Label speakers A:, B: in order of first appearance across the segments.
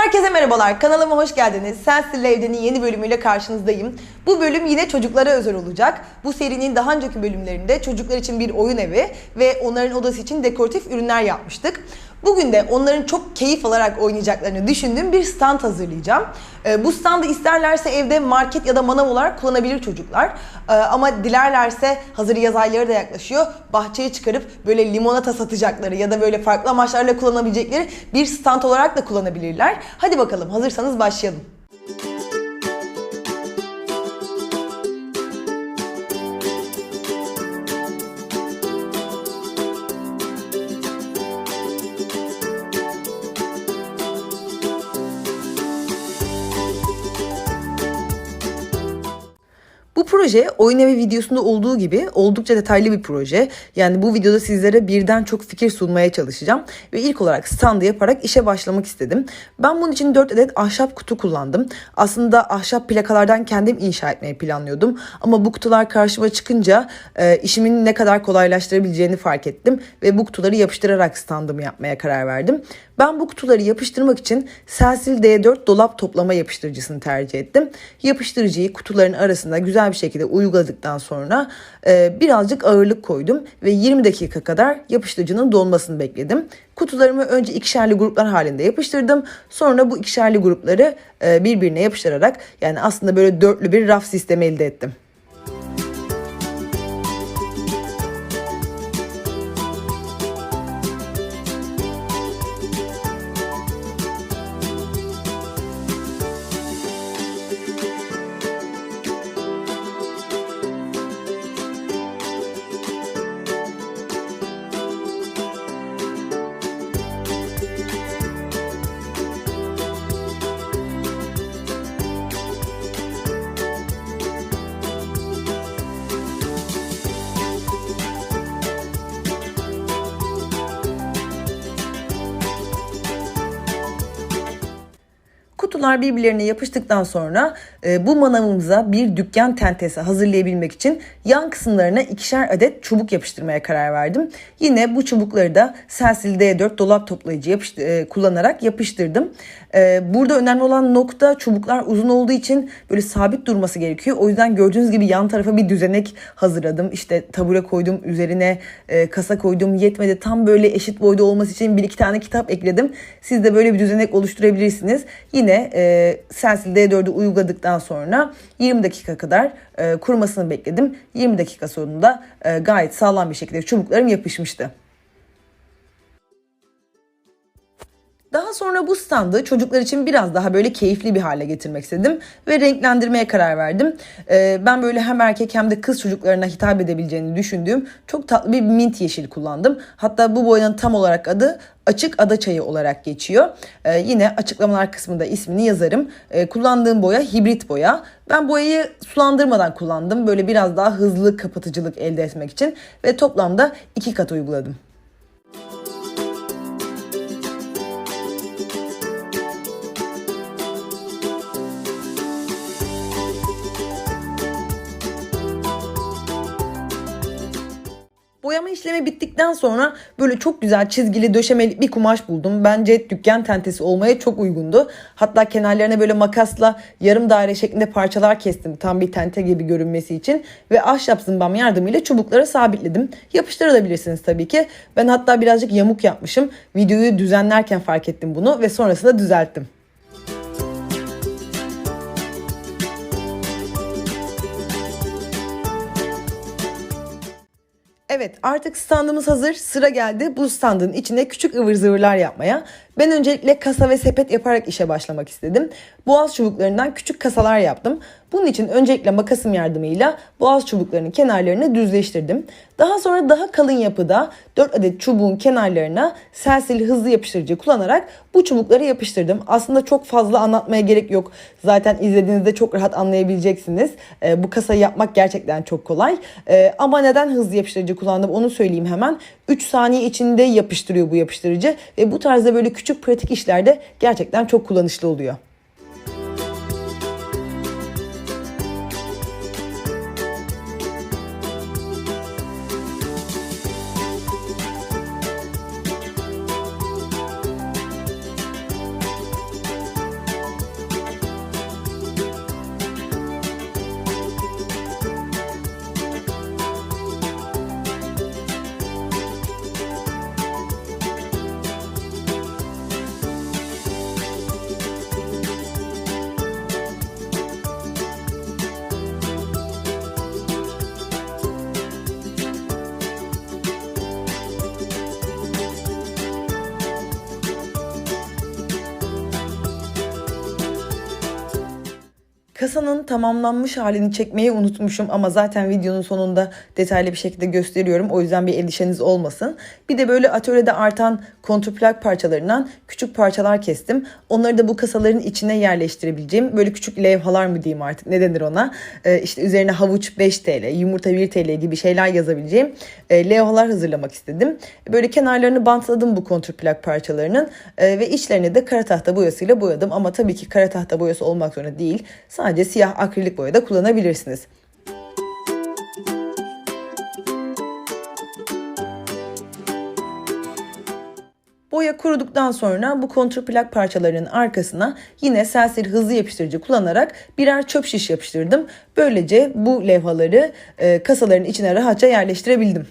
A: Herkese merhabalar, kanalıma hoş geldiniz. Sensiz Evden'in yeni bölümüyle karşınızdayım. Bu bölüm yine çocuklara özel olacak. Bu serinin daha önceki bölümlerinde çocuklar için bir oyun evi ve onların odası için dekoratif ürünler yapmıştık. Bugün de onların çok keyif alarak oynayacaklarını düşündüğüm bir stand hazırlayacağım. Ee, bu standı isterlerse evde market ya da manav olarak kullanabilir çocuklar. Ee, ama dilerlerse hazır yaz ayları da yaklaşıyor. Bahçeye çıkarıp böyle limonata satacakları ya da böyle farklı amaçlarla kullanabilecekleri bir stand olarak da kullanabilirler. Hadi bakalım hazırsanız başlayalım. Proje oyun evi videosunda olduğu gibi oldukça detaylı bir proje. Yani bu videoda sizlere birden çok fikir sunmaya çalışacağım. Ve ilk olarak standı yaparak işe başlamak istedim. Ben bunun için 4 adet ahşap kutu kullandım. Aslında ahşap plakalardan kendim inşa etmeyi planlıyordum. Ama bu kutular karşıma çıkınca e, işimin ne kadar kolaylaştırabileceğini fark ettim. Ve bu kutuları yapıştırarak standımı yapmaya karar verdim. Ben bu kutuları yapıştırmak için Sensil D4 dolap toplama yapıştırıcısını tercih ettim. Yapıştırıcıyı kutuların arasında güzel bir şekilde uyguladıktan sonra e, birazcık ağırlık koydum ve 20 dakika kadar yapıştırıcının dolmasını bekledim. Kutularımı önce ikişerli gruplar halinde yapıştırdım. Sonra bu ikişerli grupları e, birbirine yapıştırarak yani aslında böyle dörtlü bir raf sistemi elde ettim. Kutular birbirlerine yapıştıktan sonra e, bu manavımıza bir dükkan tentesi hazırlayabilmek için yan kısımlarına ikişer adet çubuk yapıştırmaya karar verdim. Yine bu çubukları da Sensil D4 dolap toplayıcı yapıştı, e, kullanarak yapıştırdım. E, burada önemli olan nokta çubuklar uzun olduğu için böyle sabit durması gerekiyor. O yüzden gördüğünüz gibi yan tarafa bir düzenek hazırladım. İşte tabure koydum, üzerine e, kasa koydum. Yetmedi tam böyle eşit boyda olması için bir iki tane kitap ekledim. Siz de böyle bir düzenek oluşturabilirsiniz. Yine e, Sensil D4'ü uyguladıktan sonra 20 dakika kadar e, kurumasını bekledim. 20 dakika sonunda e, gayet sağlam bir şekilde çubuklarım yapışmıştı. Daha sonra bu standı çocuklar için biraz daha böyle keyifli bir hale getirmek istedim ve renklendirmeye karar verdim. Ee, ben böyle hem erkek hem de kız çocuklarına hitap edebileceğini düşündüğüm çok tatlı bir mint yeşil kullandım. Hatta bu boyanın tam olarak adı açık ada çayı olarak geçiyor. Ee, yine açıklamalar kısmında ismini yazarım. Ee, kullandığım boya hibrit boya. Ben boyayı sulandırmadan kullandım. Böyle biraz daha hızlı kapatıcılık elde etmek için ve toplamda iki kat uyguladım. Boyama işlemi bittikten sonra böyle çok güzel çizgili döşemeli bir kumaş buldum. Bence dükkan tentesi olmaya çok uygundu. Hatta kenarlarına böyle makasla yarım daire şeklinde parçalar kestim. Tam bir tente gibi görünmesi için. Ve ahşap zımbam yardımıyla çubuklara sabitledim. Yapıştırabilirsiniz tabii ki. Ben hatta birazcık yamuk yapmışım. Videoyu düzenlerken fark ettim bunu ve sonrasında düzelttim. Evet artık standımız hazır. Sıra geldi bu standın içine küçük ıvır zıvırlar yapmaya. Ben öncelikle kasa ve sepet yaparak işe başlamak istedim. Boğaz çubuklarından küçük kasalar yaptım. Bunun için öncelikle makasım yardımıyla boğaz çubuklarının kenarlarını düzleştirdim. Daha sonra daha kalın yapıda 4 adet çubuğun kenarlarına selsil hızlı yapıştırıcı kullanarak bu çubukları yapıştırdım. Aslında çok fazla anlatmaya gerek yok. Zaten izlediğinizde çok rahat anlayabileceksiniz. Ee, bu kasayı yapmak gerçekten çok kolay. Ee, ama neden hızlı yapıştırıcı kullandım onu söyleyeyim hemen. 3 saniye içinde yapıştırıyor bu yapıştırıcı ve bu tarzda böyle küçük pratik işlerde gerçekten çok kullanışlı oluyor. Kasanın tamamlanmış halini çekmeyi unutmuşum ama zaten videonun sonunda detaylı bir şekilde gösteriyorum. O yüzden bir endişeniz olmasın. Bir de böyle atölyede artan kontrplak parçalarından küçük parçalar kestim. Onları da bu kasaların içine yerleştirebileceğim böyle küçük levhalar mı diyeyim artık ne denir ona. Ee, işte üzerine havuç 5 TL, yumurta 1 TL gibi şeyler yazabileceğim e, levhalar hazırlamak istedim. Böyle kenarlarını bantladım bu kontrplak parçalarının e, ve içlerini de kara tahta boyasıyla boyadım. Ama tabii ki kara tahta boyası olmak zorunda değil. Sadece siyah akrilik boya da kullanabilirsiniz. Boya kuruduktan sonra bu kontrplak parçalarının arkasına yine selseri hızlı yapıştırıcı kullanarak birer çöp şiş yapıştırdım. Böylece bu levhaları e, kasaların içine rahatça yerleştirebildim.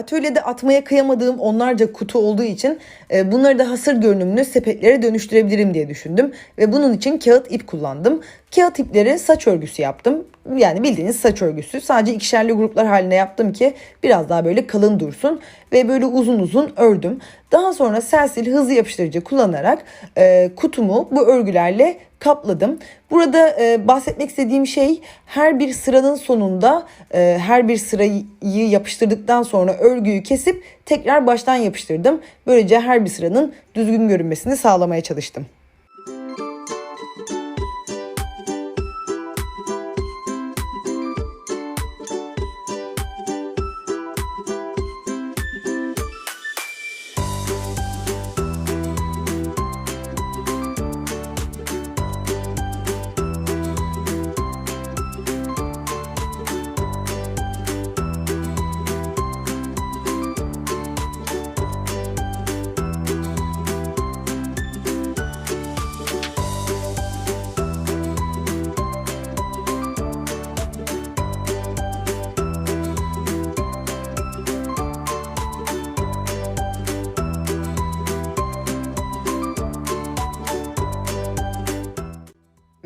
A: Atölyede atmaya kıyamadığım onlarca kutu olduğu için e, bunları da hasır görünümlü sepetlere dönüştürebilirim diye düşündüm. Ve bunun için kağıt ip kullandım. Kağıt ipleri saç örgüsü yaptım. Yani bildiğiniz saç örgüsü. Sadece ikişerli gruplar haline yaptım ki biraz daha böyle kalın dursun. Ve böyle uzun uzun ördüm. Daha sonra selsil hızlı yapıştırıcı kullanarak e, kutumu bu örgülerle kapladım. Burada e, bahsetmek istediğim şey her bir sıranın sonunda e, her bir sırayı yapıştırdıktan sonra örgüyü kesip tekrar baştan yapıştırdım. Böylece her bir sıranın düzgün görünmesini sağlamaya çalıştım.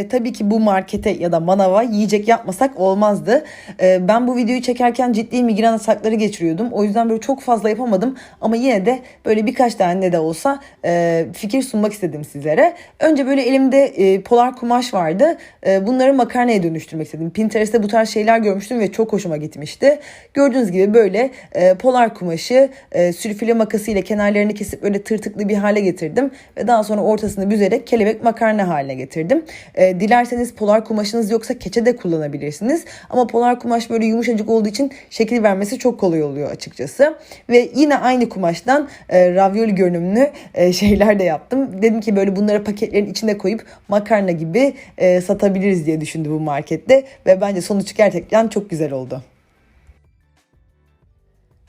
A: Ve tabii ki bu markete ya da manava yiyecek yapmasak olmazdı. Ee, ben bu videoyu çekerken ciddi migren atakları geçiriyordum. O yüzden böyle çok fazla yapamadım. Ama yine de böyle birkaç tane de olsa e, fikir sunmak istedim sizlere. Önce böyle elimde e, polar kumaş vardı. E, bunları makarnaya dönüştürmek istedim. Pinterest'te bu tarz şeyler görmüştüm ve çok hoşuma gitmişti. Gördüğünüz gibi böyle e, polar kumaşı e, sülfile makası ile kenarlarını kesip böyle tırtıklı bir hale getirdim. Ve daha sonra ortasını büzerek kelebek makarna haline getirdim. E, dilerseniz polar kumaşınız yoksa keçe de kullanabilirsiniz. Ama polar kumaş böyle yumuşacık olduğu için şekil vermesi çok kolay oluyor açıkçası. Ve yine aynı kumaştan e, ravioli görünümlü e, şeyler de yaptım. Dedim ki böyle bunları paketlerin içine koyup makarna gibi e, satabiliriz diye düşündü bu markette. Ve bence sonuç gerçekten çok güzel oldu.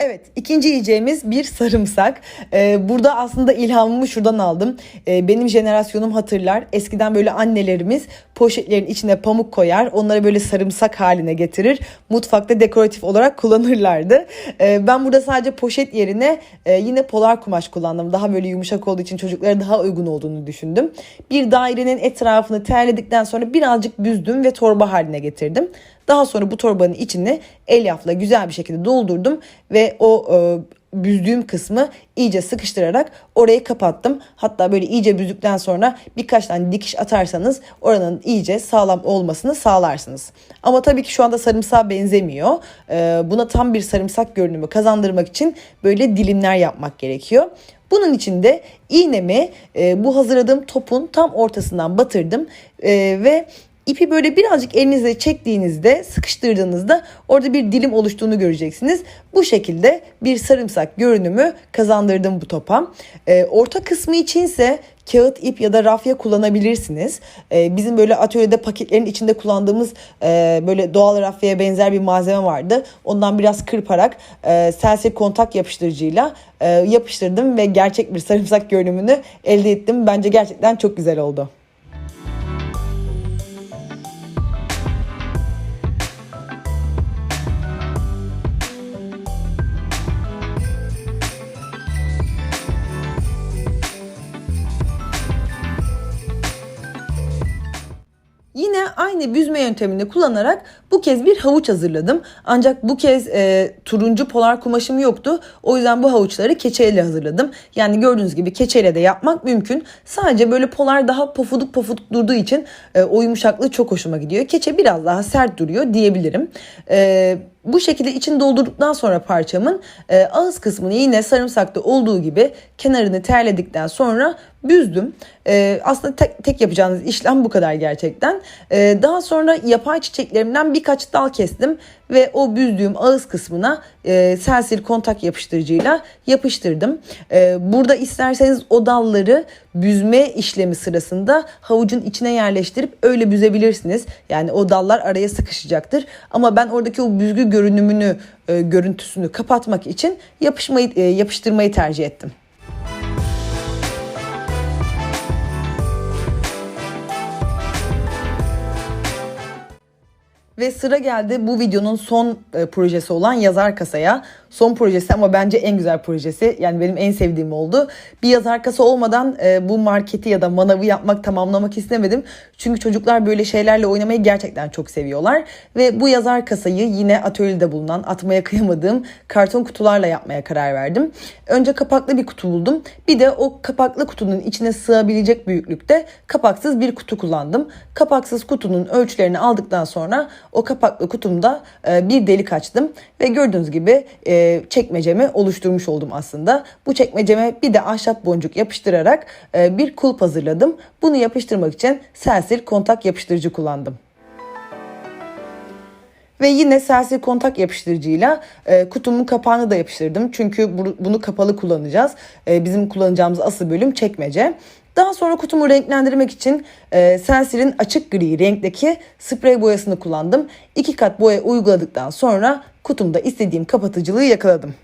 A: Evet ikinci yiyeceğimiz bir sarımsak. Ee, burada aslında ilhamımı şuradan aldım. Ee, benim jenerasyonum hatırlar. Eskiden böyle annelerimiz poşetlerin içine pamuk koyar. Onları böyle sarımsak haline getirir. Mutfakta dekoratif olarak kullanırlardı. Ee, ben burada sadece poşet yerine e, yine polar kumaş kullandım. Daha böyle yumuşak olduğu için çocuklara daha uygun olduğunu düşündüm. Bir dairenin etrafını terledikten sonra birazcık büzdüm ve torba haline getirdim. Daha sonra bu torbanın içini elyafla güzel bir şekilde doldurdum ve o e, büzdüğüm kısmı iyice sıkıştırarak orayı kapattım. Hatta böyle iyice büzdükten sonra birkaç tane dikiş atarsanız oranın iyice sağlam olmasını sağlarsınız. Ama tabii ki şu anda sarımsağa benzemiyor. Ee, buna tam bir sarımsak görünümü kazandırmak için böyle dilimler yapmak gerekiyor. Bunun için de iğnemi e, bu hazırladığım topun tam ortasından batırdım e, ve İpi böyle birazcık elinizle çektiğinizde, sıkıştırdığınızda orada bir dilim oluştuğunu göreceksiniz. Bu şekilde bir sarımsak görünümü kazandırdım bu topa. E, orta kısmı içinse kağıt, ip ya da rafya kullanabilirsiniz. E, bizim böyle atölyede paketlerin içinde kullandığımız e, böyle doğal rafyaya benzer bir malzeme vardı. Ondan biraz kırparak e, selse kontak yapıştırıcıyla e, yapıştırdım ve gerçek bir sarımsak görünümünü elde ettim. Bence gerçekten çok güzel oldu. Aynı büzme yöntemini kullanarak bu kez bir havuç hazırladım. Ancak bu kez e, turuncu polar kumaşım yoktu. O yüzden bu havuçları keçeyle hazırladım. Yani gördüğünüz gibi keçeyle de yapmak mümkün. Sadece böyle polar daha pofuduk pofuduk durduğu için e, o yumuşaklığı çok hoşuma gidiyor. Keçe biraz daha sert duruyor diyebilirim. E, bu şekilde için doldurduktan sonra parçamın e, ağız kısmını yine sarımsakta olduğu gibi kenarını terledikten sonra büzdüm. E, aslında tek, tek yapacağınız işlem bu kadar gerçekten. E, daha sonra yapay çiçeklerimden birkaç dal kestim ve o büzdüğüm ağız kısmına e, selsil kontak yapıştırıcıyla yapıştırdım. E, burada isterseniz o dalları büzme işlemi sırasında havucun içine yerleştirip öyle büzebilirsiniz. Yani o dallar araya sıkışacaktır. Ama ben oradaki o büzgü görünümünü, e, görüntüsünü kapatmak için yapışmayı, e, yapıştırmayı tercih ettim. Ve sıra geldi bu videonun son e, projesi olan yazar kasaya. Son projesi ama bence en güzel projesi. Yani benim en sevdiğim oldu. Bir yazar kasa olmadan e, bu marketi ya da manavı yapmak, tamamlamak istemedim. Çünkü çocuklar böyle şeylerle oynamayı gerçekten çok seviyorlar. Ve bu yazar kasayı yine atölyede bulunan, atmaya kıyamadığım karton kutularla yapmaya karar verdim. Önce kapaklı bir kutu buldum. Bir de o kapaklı kutunun içine sığabilecek büyüklükte kapaksız bir kutu kullandım. Kapaksız kutunun ölçülerini aldıktan sonra o kapaklı kutumda e, bir delik açtım ve gördüğünüz gibi e, çekmecemi oluşturmuş oldum aslında. Bu çekmeceme bir de ahşap boncuk yapıştırarak e, bir kulp hazırladım. Bunu yapıştırmak için selsil kontak yapıştırıcı kullandım. Ve yine selsil kontak yapıştırıcıyla e, kutumun kapağını da yapıştırdım. Çünkü bu, bunu kapalı kullanacağız. E, bizim kullanacağımız asıl bölüm çekmece. Daha sonra kutumu renklendirmek için e, Sensil'in açık gri renkteki sprey boyasını kullandım. İki kat boya uyguladıktan sonra kutumda istediğim kapatıcılığı yakaladım.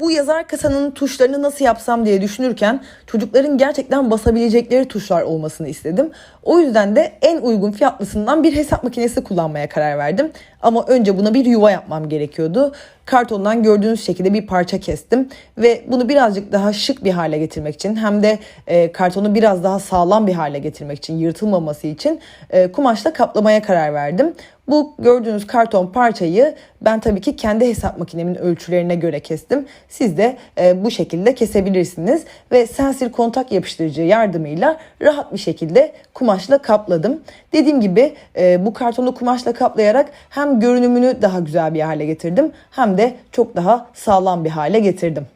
A: Bu yazar kasanın tuşlarını nasıl yapsam diye düşünürken çocukların gerçekten basabilecekleri tuşlar olmasını istedim. O yüzden de en uygun fiyatlısından bir hesap makinesi kullanmaya karar verdim. Ama önce buna bir yuva yapmam gerekiyordu. Kartondan gördüğünüz şekilde bir parça kestim ve bunu birazcık daha şık bir hale getirmek için hem de e, kartonu biraz daha sağlam bir hale getirmek için yırtılmaması için e, kumaşla kaplamaya karar verdim. Bu gördüğünüz karton parçayı ben tabii ki kendi hesap makinemin ölçülerine göre kestim. Siz de e, bu şekilde kesebilirsiniz ve sensil kontak yapıştırıcı yardımıyla rahat bir şekilde kumaşla kapladım. Dediğim gibi e, bu kartonu kumaşla kaplayarak hem görünümünü daha güzel bir hale getirdim hem de çok daha sağlam bir hale getirdim.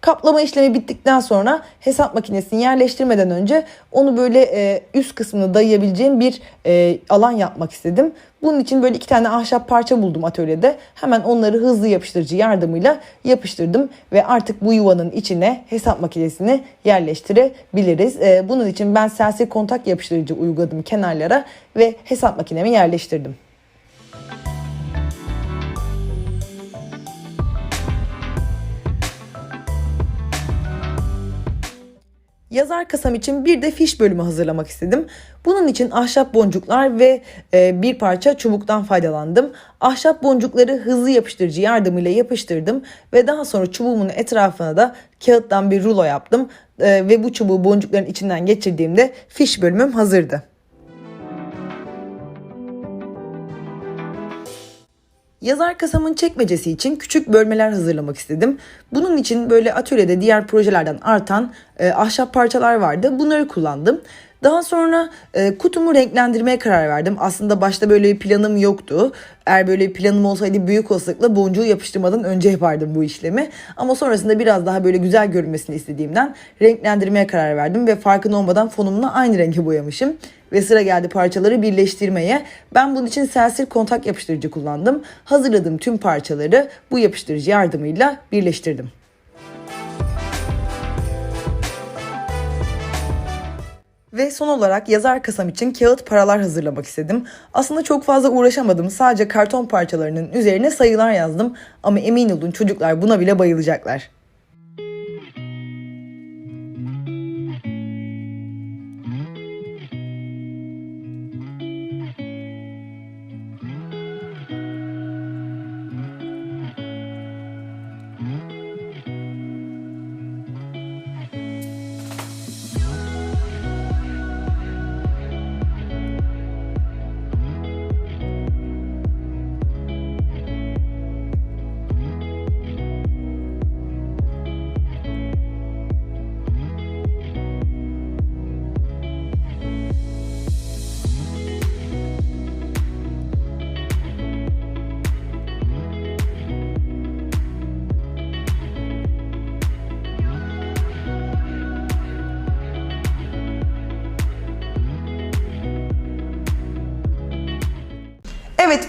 A: Kaplama işlemi bittikten sonra hesap makinesini yerleştirmeden önce onu böyle e, üst kısmını dayayabileceğim bir e, alan yapmak istedim. Bunun için böyle iki tane ahşap parça buldum atölyede. Hemen onları hızlı yapıştırıcı yardımıyla yapıştırdım ve artık bu yuvanın içine hesap makinesini yerleştirebiliriz. E, bunun için ben selsil kontak yapıştırıcı uyguladım kenarlara ve hesap makinemi yerleştirdim. Yazar kasam için bir de fiş bölümü hazırlamak istedim. Bunun için ahşap boncuklar ve e, bir parça çubuktan faydalandım. Ahşap boncukları hızlı yapıştırıcı yardımıyla yapıştırdım ve daha sonra çubuğumun etrafına da kağıttan bir rulo yaptım. E, ve bu çubuğu boncukların içinden geçirdiğimde fiş bölümüm hazırdı. Yazar kasamın çekmecesi için küçük bölmeler hazırlamak istedim. Bunun için böyle atölyede diğer projelerden artan e, ahşap parçalar vardı. Bunları kullandım. Daha sonra e, kutumu renklendirmeye karar verdim. Aslında başta böyle bir planım yoktu. Eğer böyle bir planım olsaydı büyük olasılıkla boncuğu yapıştırmadan önce yapardım bu işlemi. Ama sonrasında biraz daha böyle güzel görünmesini istediğimden renklendirmeye karar verdim ve farkında olmadan fonumla aynı rengi boyamışım ve sıra geldi parçaları birleştirmeye. Ben bunun için selsil kontak yapıştırıcı kullandım. Hazırladığım tüm parçaları bu yapıştırıcı yardımıyla birleştirdim. Ve son olarak yazar kasam için kağıt paralar hazırlamak istedim. Aslında çok fazla uğraşamadım. Sadece karton parçalarının üzerine sayılar yazdım. Ama emin olun çocuklar buna bile bayılacaklar.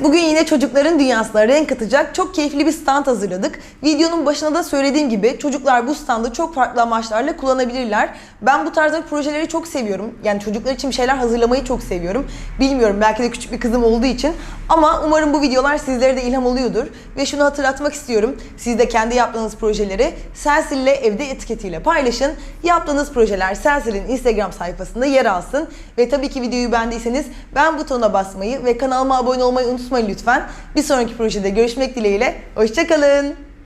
A: Bugün yine çocukların dünyasına renk katacak çok keyifli bir stand hazırladık. Videonun başında da söylediğim gibi çocuklar bu standı çok farklı amaçlarla kullanabilirler. Ben bu tarzda projeleri çok seviyorum. Yani çocuklar için şeyler hazırlamayı çok seviyorum. Bilmiyorum belki de küçük bir kızım olduğu için. Ama umarım bu videolar sizlere de ilham oluyordur. Ve şunu hatırlatmak istiyorum. Siz de kendi yaptığınız projeleri Sensil ile evde etiketiyle paylaşın. Yaptığınız projeler Sensil'in Instagram sayfasında yer alsın. Ve tabii ki videoyu beğendiyseniz ben butonuna basmayı ve kanalıma abone olmayı unutmayın lütfen. Bir sonraki projede görüşmek dileğiyle. Hoşçakalın.